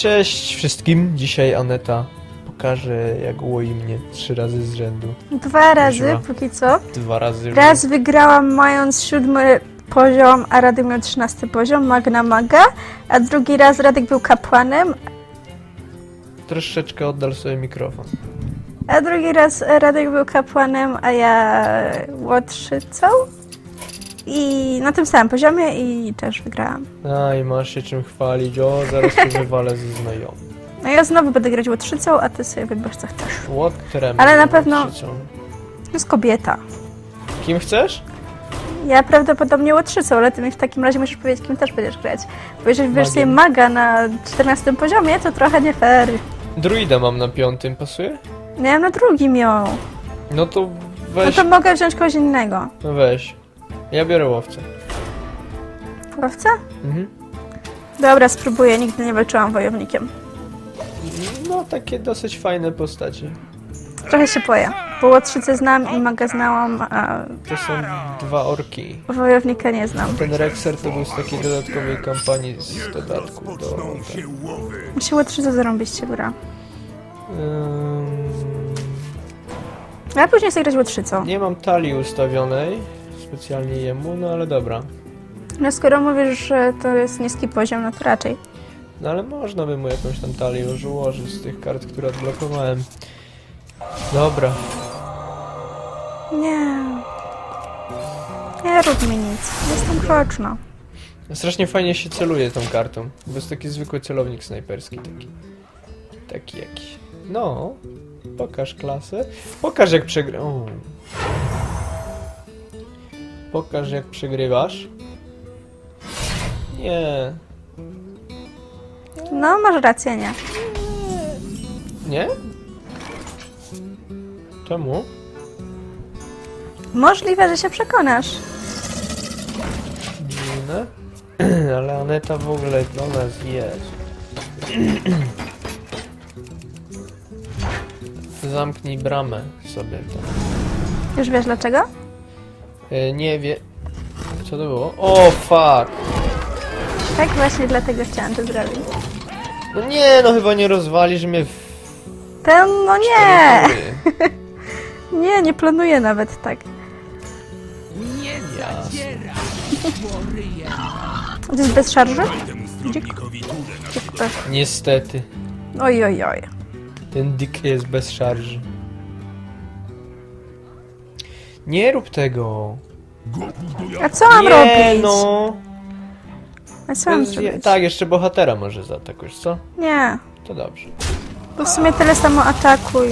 cześć wszystkim. Dzisiaj Aneta pokaże jak łoi mnie trzy razy z rzędu. Dwa razy Użyła. póki co. Dwa razy. Raz wygrałam mając siódmy poziom, a Radek miał trzynasty poziom, Magna Maga, a drugi raz Radek był kapłanem, Troszeczkę oddal sobie mikrofon. a drugi raz Radek był kapłanem, a ja łotrzycą. I na tym samym poziomie i też wygrałam. A i masz się czym chwalić. O, zaraz cię wywalę ze znajomym. No ja znowu będę grać łotrzycą, a ty sobie wybierz co chcesz. Łotrem. Ale na pewno- łotrzycą. To jest kobieta. Kim chcesz? Ja prawdopodobnie łotrzycą, ale ty mi w takim razie musisz powiedzieć, kim też będziesz grać. Bo jeżeli wybierz sobie Magiem. maga na 14 poziomie, to trochę nie fair. Druida mam na piątym, pasuje? Ja na drugim ją. No to No weź. to mogę wziąć kogoś innego. No weź. Ja biorę łowcę. Łowca? Mhm. Dobra, spróbuję. Nigdy nie walczyłam wojownikiem. No takie dosyć fajne postacie. Trochę się boję. Bo łotrzycę znam i maga znałam, a To są dwa orki. wojownika nie znam. Ten Rexer to był z takiej dodatkowej kampanii z dodatku do... Tak. Mi się łotrzyca zarąbiście gra. Ym, A później chcę grać łotrzycą. nie mam talii ustawionej specjalnie jemu, no ale dobra. No skoro mówisz, że to jest niski poziom, no to raczej. No ale można by mu jakąś tam talię już ułożyć z tych kart, które odblokowałem. Dobra. Nie. Nie rób mi nic. Jestem kroczna. Strasznie fajnie się celuje tą kartą, bo jest taki zwykły celownik snajperski taki. Taki jakiś. No, pokaż klasę. Pokaż jak przegry... O. Pokaż jak przegrywasz. Nie. No, masz rację, nie. Nie? Czemu? Możliwe, że się przekonasz. Dziwne. Ale Aneta w ogóle do nas jest. Zamknij bramę sobie tam. Już wiesz dlaczego? E, nie wie... Co to było? O, fuck! Tak właśnie dlatego chciałam to zrobić. No nie, no chyba nie rozwalisz mnie w... To, no nie! Nie, nie planuję nawet tak. Jasne. To jest bez szarży? Dziękuję. Niestety. Oj, oj, oj. Ten dick jest bez szarży. Nie rób tego. A co mam nie, robić? no. A co mam zrobić? Tak, jeszcze bohatera może zaatakować, co? Nie. To dobrze. Bo w sumie tyle samo atakuj.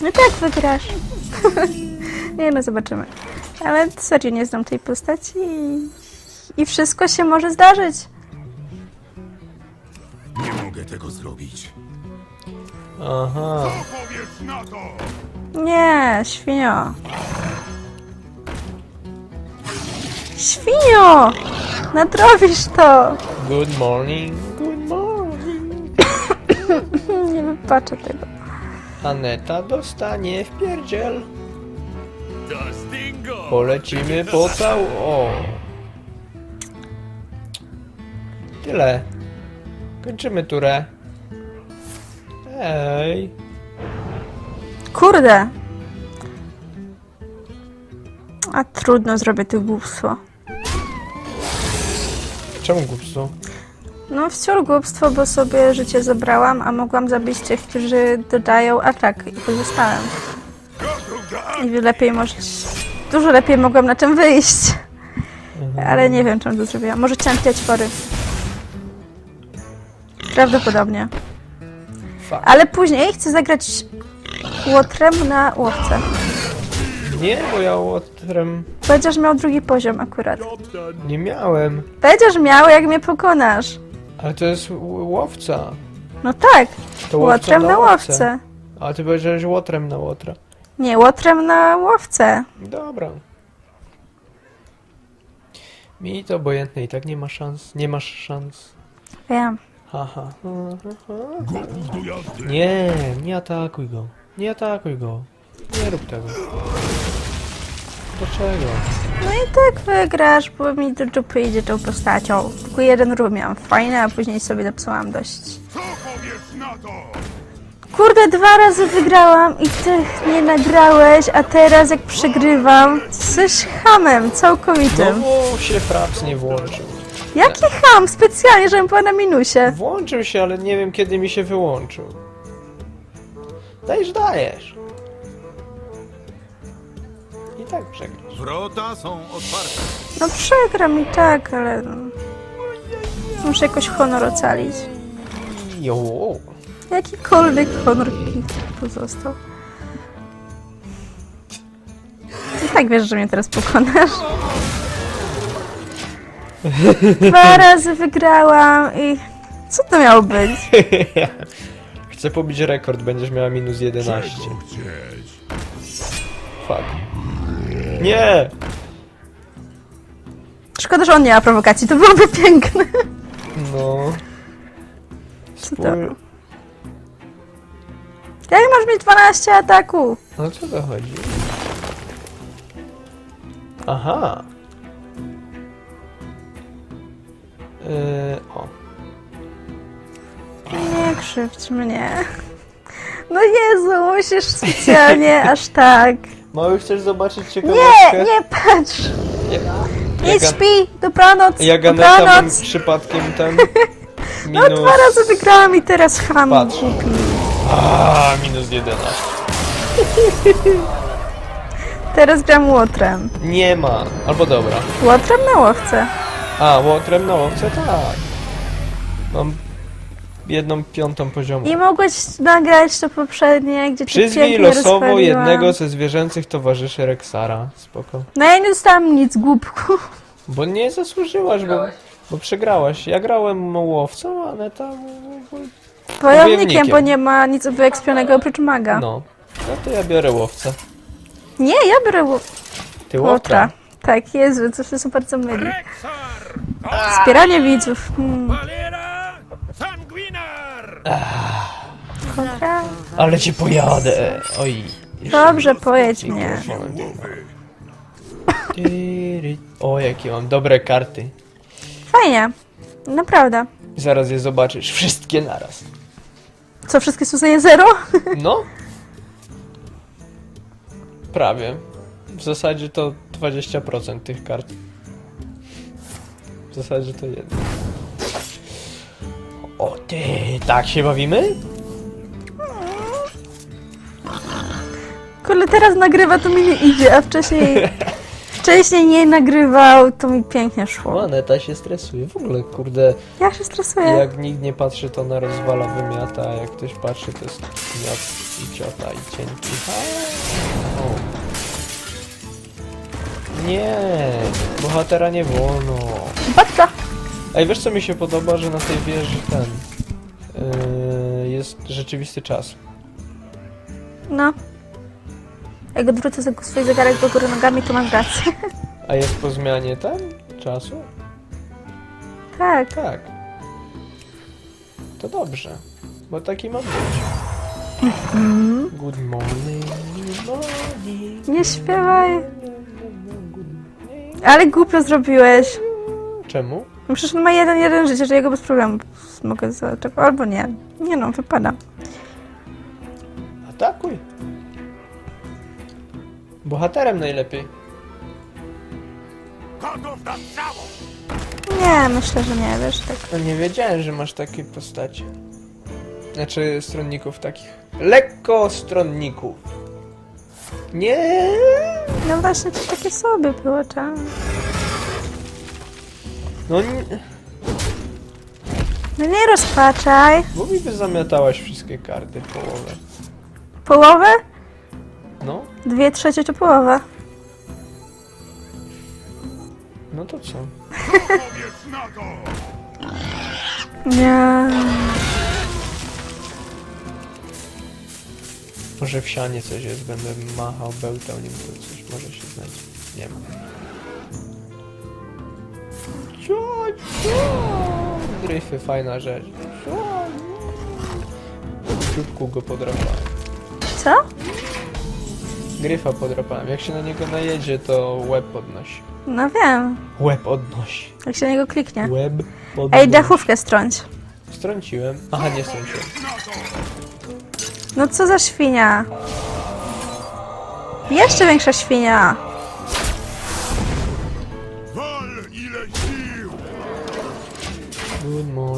No tak wygrasz. nie no, zobaczymy. Ale serio nie znam tej postaci i, i wszystko się może zdarzyć. Nie mogę tego zrobić. Aha. Nie, świnio. Świnio! Nadrobisz to! Good morning. Good morning. Nie wybaczę tego. Aneta dostanie w pierdziel. Polecimy po cał... O. Tyle. Kończymy turę. Ej. Kurde! A trudno zrobię to głupstwo. Czemu głupstwo? No wciąż głupstwo, bo sobie życie zabrałam, a mogłam zabić tych, którzy dodają atak i pozostałem. I lepiej może... Dużo lepiej mogłam na tym wyjść. Ale nie wiem, czemu to zrobiłam. Może chciałam chcieć fory. Prawdopodobnie. Fuck. Ale później chcę zagrać łotrem na łowce. Nie, bo ja łotrem Będziesz miał drugi poziom akurat. nie miałem. Będziesz miał, jak mnie pokonasz. Ale to jest ł- łowca. No tak, To łowca łotrem na łowce. A ty powiedziałeś łotrem na łotra. Nie, łotrem na łowce. Dobra. Mi to obojętne i tak nie ma szans. Nie masz szans. Wiem. Haha. Nie, nie atakuj go. Nie atakuj go. Nie rób tego. Dlaczego? No i tak wygrasz, bo mi do dupy idzie tą postacią. Tylko jeden ruch miałam fajny, a później sobie napsułam dość. Co powiesz na to? Kurde, dwa razy wygrałam i ty nie nagrałeś, a teraz jak przegrywam, jesteś hamem całkowitym. No się fraps nie włączył. Jaki ham? Specjalnie, żebym była na minusie. Włączył się, ale nie wiem kiedy mi się wyłączył. Dajesz, dajesz. I tak przegrasz. Wrota są otwarte. No przegram i tak, ale... no, Muszę jakoś honor ocalić. Jo. Jakikolwiek honor mi pozostał. I tak wiesz, że mnie teraz pokonasz. Dwa razy wygrałam i... Co to miało być? Chcę pobić rekord, będziesz miała minus 11. Czego chcieć? Fuck. Nie! Szkoda, że on nie ma prowokacji, to byłoby piękne. No. Co to? Spój- Jak masz mieć 12 ataku? No co to chodzi? Aha. Yy, o. Nie krzywdź mnie. No Jezu, musisz specjalnie aż tak. Mały, chcesz zobaczyć Nie, ciekawostkę? nie patrz. Ja, Idź ja, śpi, dobranoc, ja Ganeta bym dobranoc. przypadkiem ten... No Minus... dwa razy wygrałam i teraz ham Patrz. głupi. A, minus 11. Teraz gram łotrem. Nie ma. Albo dobra. Łotrem na łowce. A, łotrem na łowce? Tak. Mam jedną piątą poziomu. I mogłeś nagrać to poprzednie, gdzie cię Przyzwij pięknie losowo rozpaliłam. jednego ze zwierzęcych towarzyszy Rexara. Spoko. No ja nie dostałam nic, głupku. Bo nie zasłużyłaś, bo, bo przegrałaś. Ja grałem łowcą, a Neta... Wojownikiem, Wojownikiem. bo nie ma nic wyekspionego oprócz maga. No. No to ja biorę łowcę. Nie, ja biorę ło- Ty łotra. łotra. Tak, Jezu, to się super co myli. Wspieranie widzów. Hmm. Kontra. Ale cię pojadę. Oj. Dobrze, pojedź mnie. Tyry. O, jakie mam dobre karty. Fajnie. Naprawdę. Zaraz je zobaczysz. Wszystkie naraz. Co, wszystkie są zero? No. Prawie. W zasadzie to 20% tych kart. W zasadzie to jedno. O ty, tak się bawimy? Kurde, teraz nagrywa, to mi nie idzie, a wcześniej... Wcześniej nie nagrywał, to mi pięknie szło. Moneta się stresuje. W ogóle, kurde, Ja się stresuję. jak nikt nie patrzy, to ona rozwala, wymiata, a jak ktoś patrzy, to jest miot i ciota i cienki. O. Nie, bohatera nie wolno. Patka. Ej, wiesz co mi się podoba, że na tej wieży ten yy, jest rzeczywisty czas. No. Jak odwrócę za- swój zegarek do góry nogami, to masz rację. A jest po zmianie ten czasu? Tak. Tak. To dobrze, bo taki ma być. Good morning, good morning. Nie śpiewaj. Ale głupio zrobiłeś. Czemu? No przecież on ma jeden, jeden życie, że jego bez problemu mogę zaatakować. Albo nie. Nie no, wypada. Atakuj. Bohaterem najlepiej. Nie, myślę, że nie, wiesz, tak. No nie wiedziałem, że masz takie postacie. Znaczy stronników takich. Lekko stronników. Nie. No właśnie, to takie sobie było, czas. No nie. No nie rozpaczaj. Bo mi by zamiatałaś wszystkie karty w połowę. Połowę? No, Dwie trzecie to połowa. no to co? Nie. Może w sianie coś jest, będę machał, bełtał, nim to coś może się znajdzie. Nie ma. Dryfy, fajna rzecz. W go podrapałem. Co? Gryfa podrapałem. Jak się na niego najedzie, to łeb podnosi. No wiem, Łeb odnosi. jak się na niego kliknie. Łeb podnosi. Ej, dachówkę strąć. Strąciłem. Aha, nie strąciłem. No co za świnia? Jeszcze większa świnia.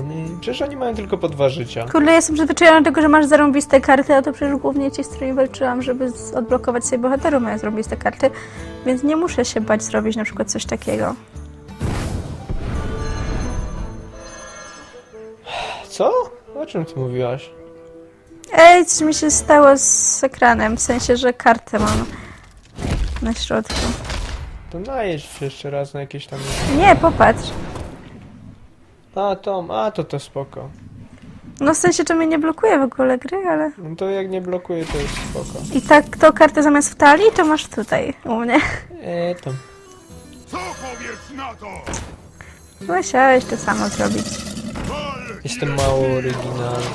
Morning. Przecież oni mają tylko po dwa życia. Kurde, jestem przyzwyczajona do tego, że masz zarąbiste karty, a to przecież głównie ci, z którymi walczyłam, żeby z- odblokować sobie bohaterów, mają zarąbiste karty, więc nie muszę się bać zrobić na przykład coś takiego. Co? O czym ty mówiłaś? Ej, co mi się stało z ekranem, w sensie, że kartę mam na środku. To najedź się jeszcze raz na jakieś tam... Nie, popatrz. A, Tom, a to to spoko. No w sensie, to mnie nie blokuje w ogóle gry, ale... No to jak nie blokuje, to jest spoko. I tak tą kartę zamiast w talii, to masz tutaj, u mnie. Eee, tam. Co powiesz na to? Musiałeś to samo zrobić. Jestem mało oryginalny.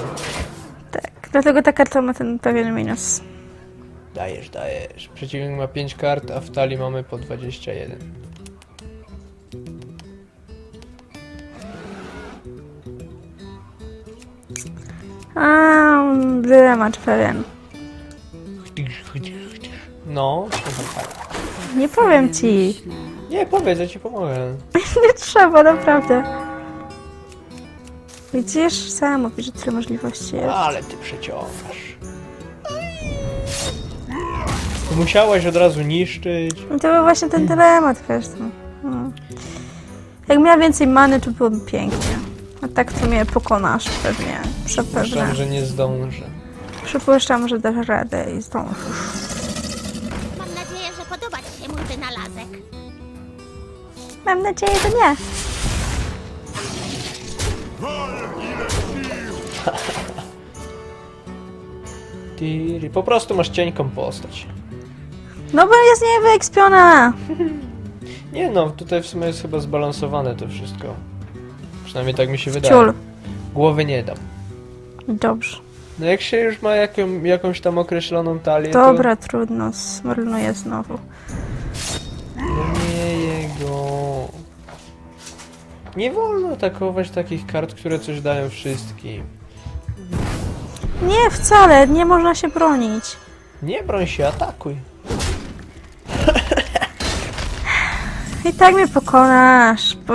Tak, dlatego ta karta ma ten pewien minus. Dajesz, dajesz. Przeciwnik ma 5 kart, a w talii mamy po 21. A, dylemat pewien. No, tak. Nie powiem ci. Nie, powiedz, ja ci pomogę. Nie trzeba, naprawdę. Widzisz? Sama mówisz, że tyle możliwości jest. Ale ty przeciągasz. Musiałaś od razu niszczyć. I to był właśnie ten dylemat, wiesz. No. No. Jak miała więcej many, to byłoby pięknie. A tak to mnie pokonasz pewnie. Przepewne. Myślałem, że nie zdążę. Przypuszczam, że dasz radę i zdążysz. Mam nadzieję, że podoba Ci się mój wynalazek. Mam nadzieję, że nie. Tiri. Po prostu masz cienką postać. No bo jest niewyekspiona. Nie no, tutaj w sumie jest chyba zbalansowane to wszystko. Przynajmniej tak mi się wydaje. Ciul. Głowy nie dam. Dobrze. No jak się już ma jaką, jakąś tam określoną talię, Dobra, trudno. Zmarnuję znowu. to... No nie jego. Nie wolno atakować takich kart, które coś dają wszystkim. Nie, wcale. Nie można się bronić. Nie broń się, atakuj. I tak mnie pokonasz, bo...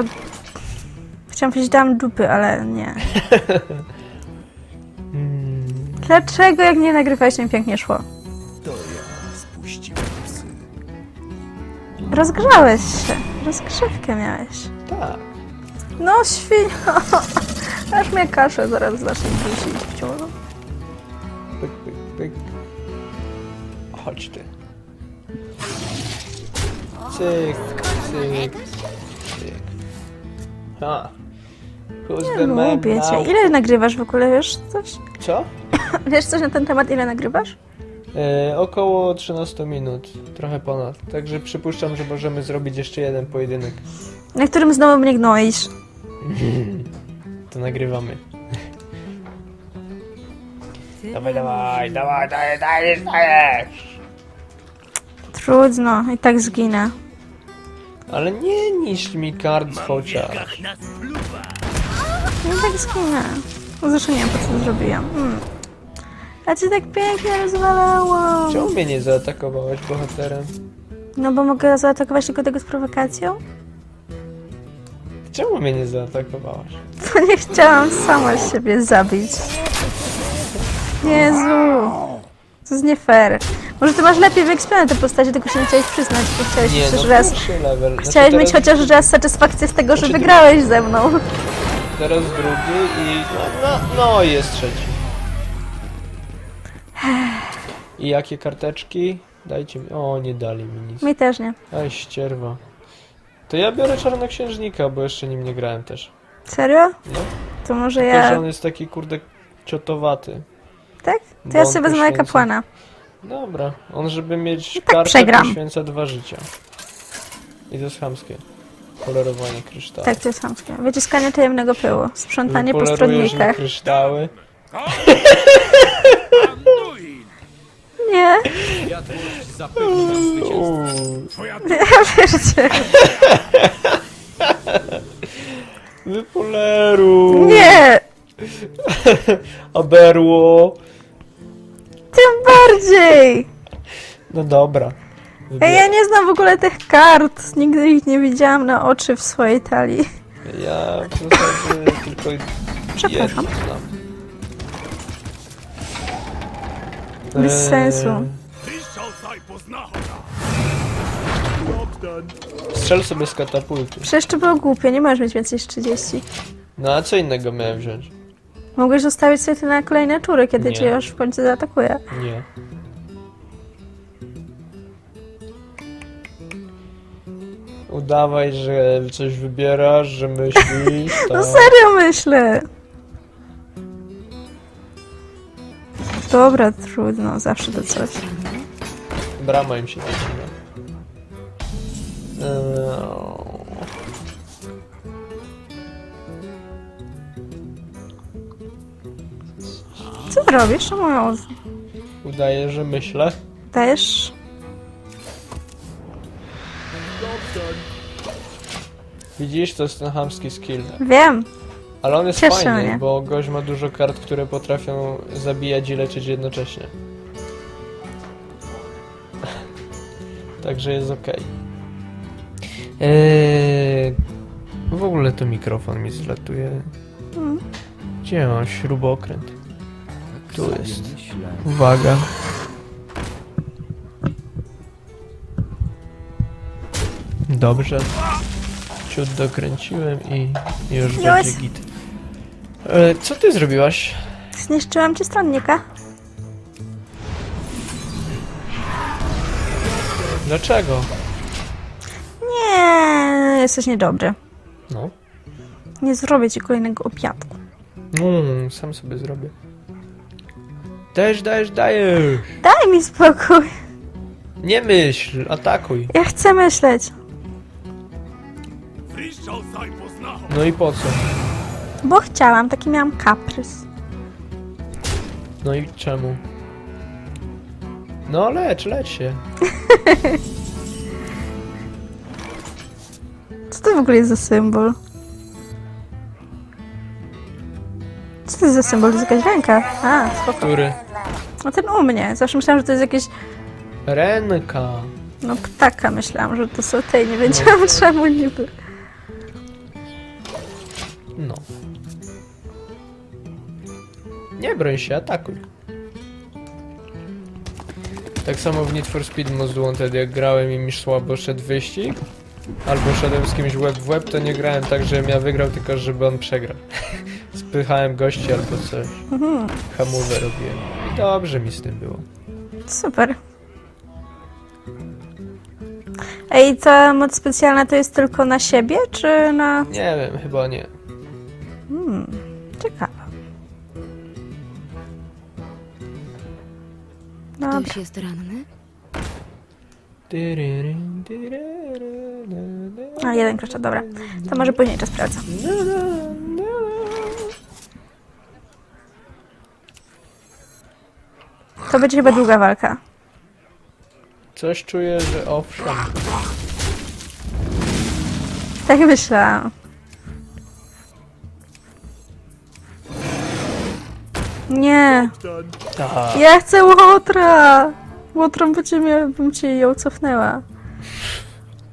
Chciałam powiedzieć dam dupy, ale nie. Dlaczego jak nie nagrywałeś, mi pięknie szło? To ja spuściłem psy. Rozgrzałeś się. Rozgrzewkę miałeś. Tak. No świnio. Aż mnie kaszę zaraz zacznie dusić w ciągu. Pyk, pyk, pyk. Chodź ty. Cyk, cyk, cyk. Ha. The Nie man lubię cię. Ile nagrywasz w ogóle, wiesz coś? Co? Wiesz coś na ten temat, ile nagrywasz? E, około 13 minut, trochę ponad. Także przypuszczam, że możemy zrobić jeszcze jeden pojedynek. Na którym znowu mnie gnoisz. To nagrywamy. Dawaj, dawaj, dawaj, dawaj, dajesz, dajesz! Trudno, i tak zginę. Ale nie niszcz mi kart chociaż. No tak zginę. No Zresztą nie wiem, po co to zrobiłam. Hmm. A cię tak pięknie rozwalało. Czemu mnie nie zaatakowałaś bohaterem? No bo mogę zaatakować tylko tego z prowokacją? Czemu mnie nie zaatakowałaś? Bo nie chciałam sama siebie zabić. Jezu. To jest nie fair. Może ty masz lepiej wyekspione te postacie, tylko się nie chciałeś przyznać, bo chciałeś Nie, chociaż no raz... level. Znaczy, Chciałeś teraz, mieć chociaż raz satysfakcję z tego, że Znaczy, wygrałeś ze mną. Teraz drugi i no, no, no jest trzeci. I jakie karteczki? Dajcie mi... O, nie dali mi nic. Mi też nie. Aj, ścierwa. To ja biorę czarnoksiężnika, bo jeszcze nim nie grałem też. Serio? No. To może Tylko, że ja... on jest taki kurde ciotowaty. Tak? To Bo ja on sobie wezmę poświęca- kapłana. Dobra, on żeby mieć tak kartę przegram. poświęca dwa życia. I to jest chamskie. Kolorowanie kryształu. Tak, to jest chamskie. Wyciskanie tajemnego pyłu. Sprzątanie po Polerujesz mi stronnikach. kryształy. Anduin! Nie, Światłość zapewni nam zwycięstwo. Uuu, Twoja ja wierzę. wypoleru! Nie, A berło! tym bardziej. No dobra. Ej, ja nie znam w ogóle tych kart. Nigdy ich nie widziałam na oczy w swojej talii. Ja w zasadzie tylko Przepraszam. znam. Bez Eee, sensu. Strzel sobie z katapulty. Przecież to było głupie, nie możesz mieć więcej niż 30. No a co innego miałem wziąć? Mogłeś zostawić sobie to na kolejne tury, kiedy Nie. cię już w końcu zaatakuje. Nie. Udawaj, że coś wybierasz, że myślisz. No tak. serio myślę. Dobra, trudno, zawsze to coś. Brama im się. Eee, Co robisz? Czemu ją Udaję, że myślę. dajesz? Widzisz, to jest ten hamski skill. Wiem. Ale on jest Cieszy fajny, mnie. bo gość ma dużo kart, które potrafią zabijać i leczyć jednocześnie. Także jest ok. Eee, w ogóle to mikrofon mi zlatuje. Mm. Gdzie mam śrubokręt? Tu jest. Myślę. Uwaga. Dobrze. Ciut dokręciłem i już Już. będzie git. E, co ty zrobiłaś? Zniszczyłam ci stronnika. Dlaczego? Nie, jesteś niedobry. No. Nie zrobię ci kolejnego obiadku. Mm, sam sobie zrobię. Dajesz, dajesz, dajesz! Daj mi spokój. Nie myśl, atakuj. Ja chcę myśleć. No i po co? Bo chciałam, taki miałam kaprys. No i czemu? No lecz, lecz się. Co to w ogóle jest za symbol? Co to jest za symbol? To jest jakaś ręka. A, spoko. Który? No ten u mnie. Zawsze myślałam, że to jest jakieś... Renka. No ptaka myślałam, że to są tej. Nie wiedziałam czemu niby. No. Nie broń się, atakuj. Tak samo w Need for Speed Most Wanted, jak grałem i mi słabo szedł wyścig, albo szedłem z kimś łeb w łeb, to nie grałem tak, żebym ja wygrał, tylko żeby on przegrał. Spychałem gości albo coś. Mhm, Hamulę robiłem. I dobrze mi z tym było. super. Ej, ta moc specjalna to jest tylko na siebie, czy na... Nie wiem, chyba nie. Hmm, ciekawe. Dobra. Ktoś jest ranny? A, jeden klucz, dobra. To może później to sprawdzę. To będzie chyba długa walka. Coś czuję, że owszem. Tak myślałam. Nie, Tak. ja chcę Łotra! Łotrą by cię, mia- bym cię ją cofnęła.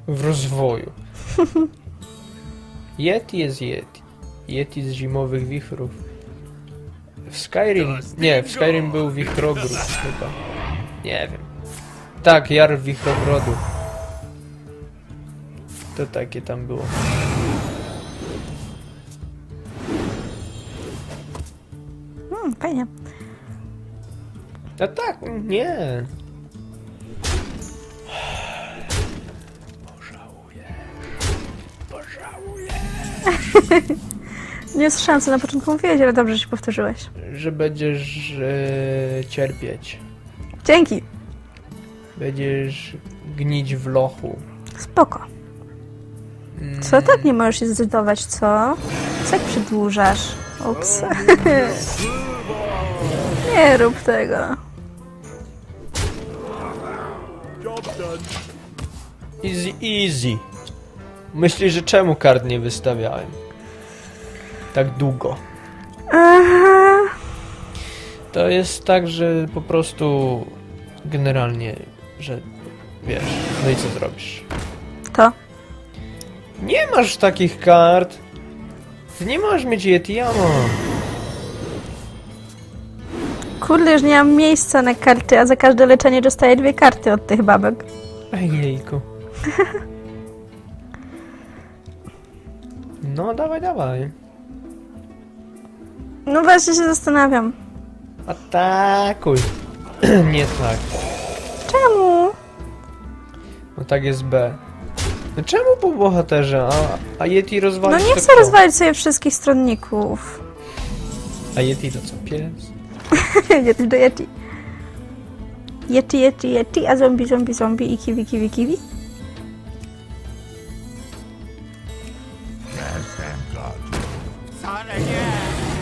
W rozwoju. Yeti jest Yeti. Yeti z zimowych wichrów. W Skyrim... Nie, w Skyrim był wichrogród chyba. Nie wiem. Tak, Jar Wichrogrodu. To takie tam było. Fajnie. No tak, nie. Nie słyszałam, co na początku mówiłeś, ale dobrze, że się powtórzyłeś. Że będziesz e, cierpieć. Dzięki. Będziesz gnić w lochu. Spoko. Mm, Co tak nie możesz się zdecydować, co? Co jak przedłużasz? Ups. Nie rób tego. Easy, easy. Myślisz, że czemu kart nie wystawiałem? Tak długo. Aha. To jest tak, że po prostu generalnie, że wiesz, no i co zrobisz? To. Nie masz takich kart. Ty nie możesz mieć Yeti, ja mam. Kurde, już nie mam miejsca na karty, a za każde leczenie dostaję dwie karty od tych babek. Ejjejku. No, dawaj, dawaj. No właśnie się zastanawiam. Atakuj. nie tak. Czemu? No tak jest B. No czemu po bohaterze? A, a Yeti No rozwalić nie chcę rozwalić sobie wszystkich stronników. A Yeti to co, pies? Yeti do Yeti. Yeti, Yeti, Yeti, a zombie, zombie, zombie i kiwi, kiwi, kiwi.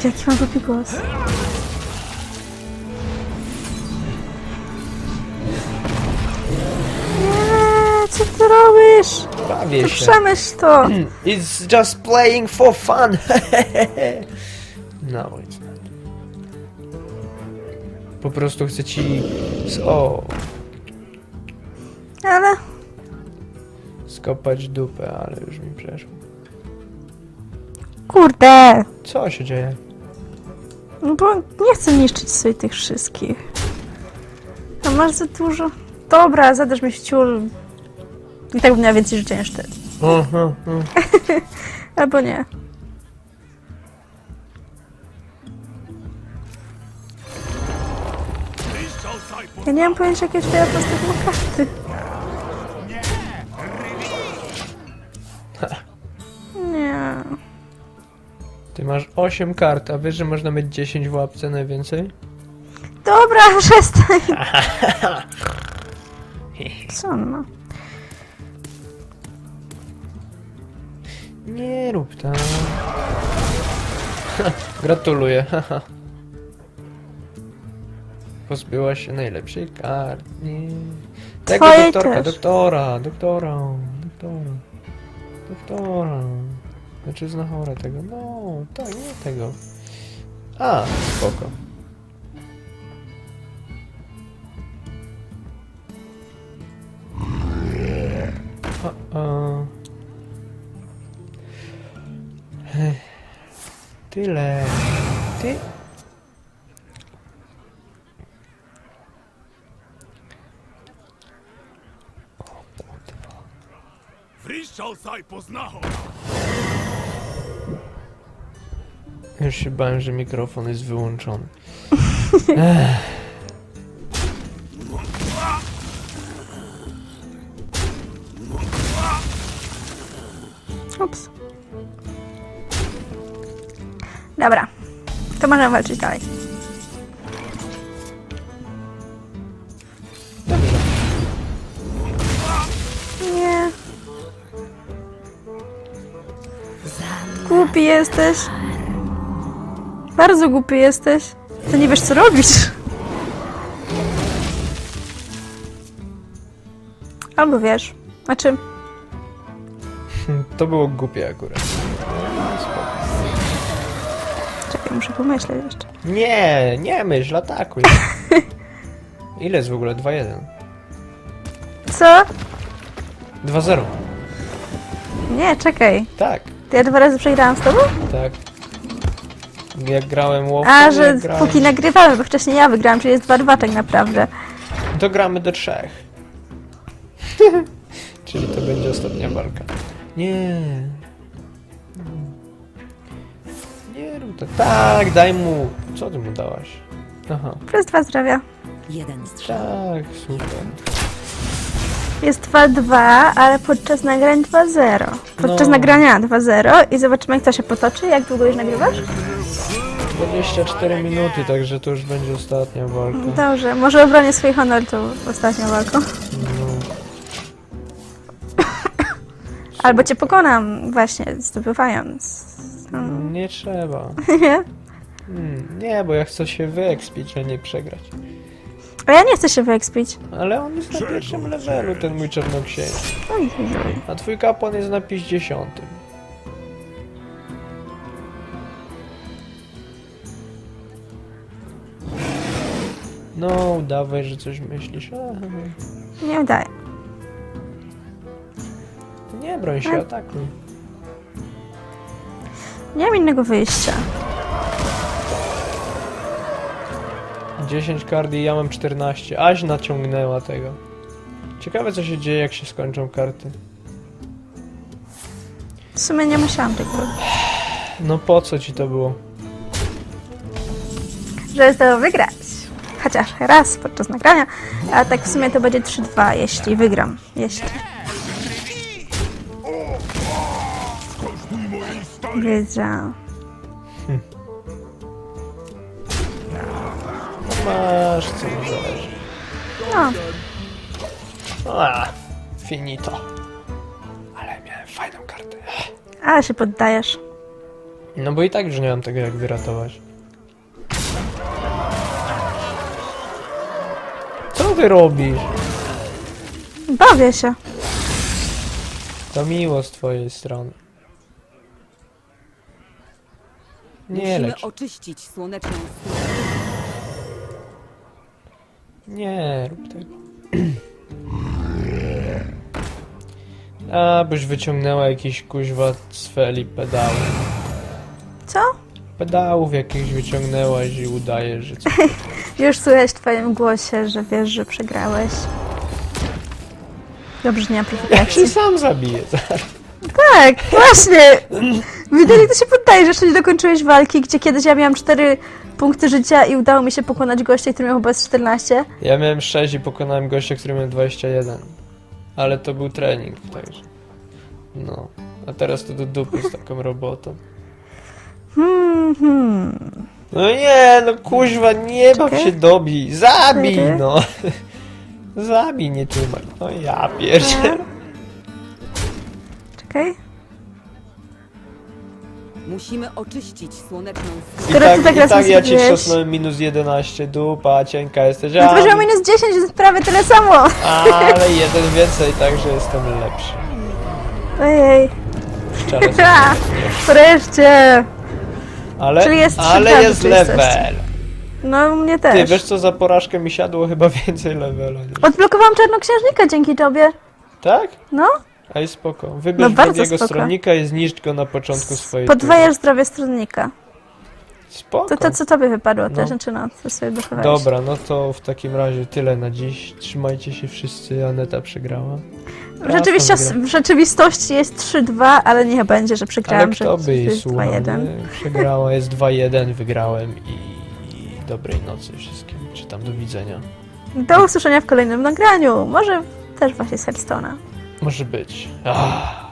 Jaki mam głupi głos. Nie, co ty robisz? Bawię To się. przemyśl to. It's just playing for fun. no, it's. Po prostu chcę ci... z- O, Ale skopać dupę, ale już mi przeszło. kurde. Co się dzieje? No bo nie chcę niszczyć sobie tych wszystkich. A masz za dużo. Dobra, zadasz mi wciul. I tak bym miała więcej życia niż ty. Aha, aha. Albo nie. Ja nie mam pojęcia, jakie twoja postać ma karty. Nie. Ty masz 8 kart, a wiesz, że można mieć 10 w łapce najwięcej? Dobra, przestań. Co on ma? Nie rób tak. Gratuluję. haha. Pozbyła się najlepszej karty. Nie. Tego Twojej doktorka, też. doktora, doktora, doktora, doktora. Znaczy znachora tego. No, tak, nie tego. A, spoko. O, o. Tyle. Ty. Wyszczał saj poznacho. Już się bałem, że mikrofon jest wyłączony. Ups. Dobra. To możemy walczyć dalej. Jesteś. Bardzo głupi jesteś. To nie wiesz, co robisz. Albo wiesz. Znaczy, To było głupie akurat. czekaj, muszę pomyśleć jeszcze. Nie, nie myśl, atakuj. Ile jest w ogóle? 2-1. Co? 2-0. Nie, czekaj. Tak, To ja dwa razy przegrałam z tobą? tak. Jak grałem łowcą, A, że jak grałem... póki nagrywamy, bo wcześniej ja wygrałam, czyli jest 2-2 tak naprawdę. To gramy do trzech. Czyli to będzie ostatnia walka. Nie. Nie rób to. Tak, daj mu. Co ty mu dałaś? Aha, Plus 2 zdrowia. Jeden strzał. tak, super. Jest 2-2, ale podczas nagrań 2-0. Podczas No. nagrania 2-0 i zobaczymy jak to się potoczy. Jak długo już nagrywasz? 24 minuty, także to już będzie ostatnia walka. Dobrze, może obronię swój honor tą ostatnią walką. No. Albo cię pokonam właśnie, zdobywając. Mm, Nie trzeba. Nie? Hmm, nie, bo ja chcę się wyekspić, a nie przegrać. A ja nie chcę się wyekspić. Ale on jest na pierwszym levelu, ten mój czarnoksiężnik. Oj, oj, oj. A twój kapłan jest na 50. No, udawaj, że coś myślisz. Aha. Nie udaje. Nie broń się, atakuj. Nie mam innego wyjścia. 10 kart i ja mam 14. Aś naciągnęła tego. Ciekawe co się dzieje jak się skończą karty. W sumie nie musiałam tego robić. No po co ci to było? Żeby z tego wygrać. Chociaż raz podczas nagrania, a tak w sumie to będzie 3-2, jeśli wygram. Jeśli. Wiedziałam. No masz co mi zależy. No, A, finito. Ale miałem fajną kartę. ale się poddajesz. No bo i tak już nie mam tego jak wyratować. Co ty robisz? Bawię się. To miło z twojej strony. Nie Musimy lecz. oczyścić słoneczną stronę. Nie rób tego. A, byś wyciągnęła jakiś kuźwa z feli. Co? Pedałów jakichś wyciągnęłaś i udajesz, że co. Już słychać w twoim głosie, że wiesz, że przegrałeś. Dobrze, nie ma Ja się prowokacji. sam zabiję. Tak, właśnie! Widać, to się poddaje, że jeszcze nie dokończyłeś walki, gdzie kiedyś ja miałam 4 punkty życia i udało mi się pokonać gościa, który miał chyba z 14. Ja miałem 6 i pokonałem gościa, który miał 21. Ale to był trening, także. No. A teraz to do dupy z taką robotą. Hmm, hmm. No nie, no kuźwa, nie baw Czekaj. się dobij. Zabij, Czekaj. no. Zabij, nie tłumacz. No ja pierdzie. Czekaj. Musimy oczyścić słoneczną. I tak, ty tak i raz tak mi ja ci zrobiłeś. minus 11, dupa, cienka jesteś. No to A, minus 10, jest prawie tyle samo. ale jeden więcej, także jestem lepszy. Ojej. Szczerze. Ha! Wreszcie! Ale, Czyli jest trzy ale razy jest level. No, mnie Ty, też. wiesz co, za porażkę mi siadło chyba więcej levela niż... Odblokowałam czarnoksiężnika dzięki tobie. Tak? No, Ej, spoko. Wybierz No drugiego spoko. stronnika i zniszcz go na początku swojej podwajasz zdrowie stronnika. Spoko. To to, co tobie wypadło też, No. znaczy no, co sobie blokowałeś. Dobra, no to w takim razie tyle na dziś. Trzymajcie się wszyscy, Aneta przegrała. W, rzeczywistości, w rzeczywistości jest 3-2, ale niech będzie, że przegrałam, Ale że kto by jej jest słuchał, 2-1. nie? Przegrała, jest 2-1, wygrałem i, i dobrej nocy wszystkim. Czy tam do widzenia. Do usłyszenia w kolejnym nagraniu. Może też właśnie z Hearthstone'a. Może być. Ah.